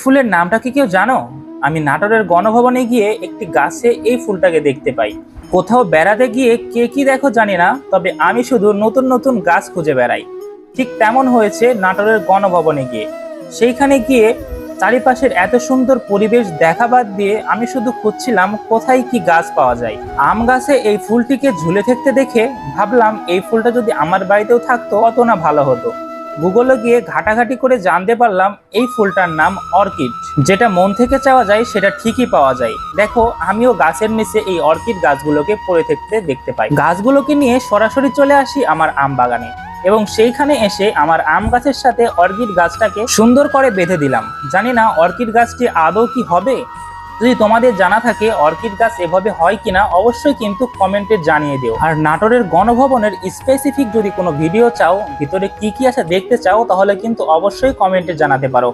ফুলের নামটা কি কেউ জানো? আমি নাটোরের গণভবনে গিয়ে একটি গাছে এই ফুলটাকে দেখতে পাই। কোথাও বেড়াতে গিয়ে কে কি দেখো জানি না, তবে আমি শুধু নতুন নতুন গাছ খুঁজে বেড়াই। ঠিক তেমন হয়েছে নাটোরের গণভবনে গিয়ে। সেইখানে গিয়ে চারিপাশের এত সুন্দর পরিবেশ দেখা বাদ দিয়ে আমি শুধু খুঁজছিলাম কোথায় কি গাছ পাওয়া যায়। আম গাছে এই ফুলটিকে ঝুলে থাকতে দেখে ভাবলাম এই ফুলটা যদি আমার বাড়িতেও থাকতো, অত না ভালো হতো। গুগলে গিয়ে ঘাটাঘাটি করে জানতে পারলাম এই ফুলটার নাম অর্কিড। যেটা মন থেকে চাওয়া যায়, সেটা ঠিকই পাওয়া যায়। দেখো, আমিও গাছের নিচে এই অর্কিড গাছগুলোকে পড়ে থাকতে দেখতে পাই। গাছগুলোকে নিয়ে সরাসরি চলে আসি আমার আম বাগানে এবং সেইখানে এসে আমার আম গাছের সাথে অর্কিড গাছটাকে সুন্দর করে বেঁধে দিলাম। জানি না অর্কিড গাছটি আদৌ কি হবে? যদি তোমাদের জানা থাকে অর্কিড গাছ এভাবে হয় কিনা, অবশ্যই কিন্তু কমেন্টে জানিয়ে দিও। আর নাটোরের গণভবনের স্পেসিফিক যদি কোনো ভিডিও চাও, ভিতরে কি কি আছে দেখতে চাও, তাহলে কিন্তু অবশ্যই কমেন্টে জানাতে পারো।